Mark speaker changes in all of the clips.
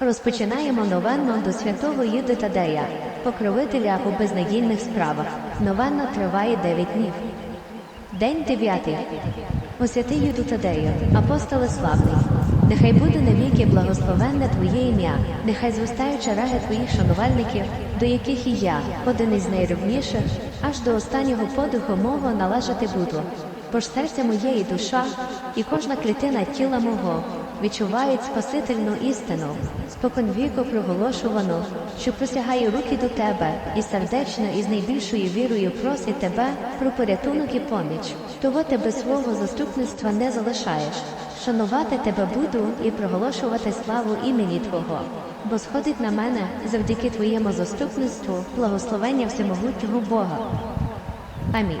Speaker 1: Розпочинаємо новенну до святого Юди Тадея, покровителя у безнадійних справах. Новенна триває 9 днів. День 9. О святий Юду Тадею, апостоле славний. Нехай буде навіки благословенне Твоє ім'я, нехай зростають череги Твоїх шанувальників, до яких і я, один із найрівніших, аж до останнього подиху мого належати буду. Бо ж серце моє і душа, і кожна клітина тіла мого відчувають спасительну істину, спокон віку проголошувану, що присягає руки до тебе і сердечно і з найбільшою вірою просить тебе про порятунок і поміч. Того тебе свого заступництва не залишаєш. Шанувати тебе буду і проголошувати славу імені Твого, бо сходить на мене завдяки Твоєму заступництву благословення всемогутнього Бога. Амінь.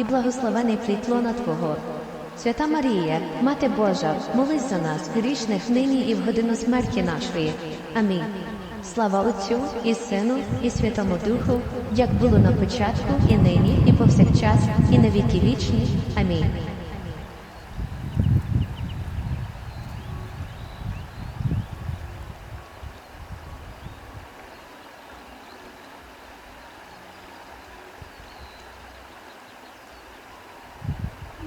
Speaker 1: і благословений плід Твого. Свята Марія, Мати Божа, молись за нас, грішних нині і в годину смерті нашої. Амінь. Слава Отцю і Сину, і Святому Духу, як було на початку, і нині, і повсякчас, і на віки вічні. Амінь.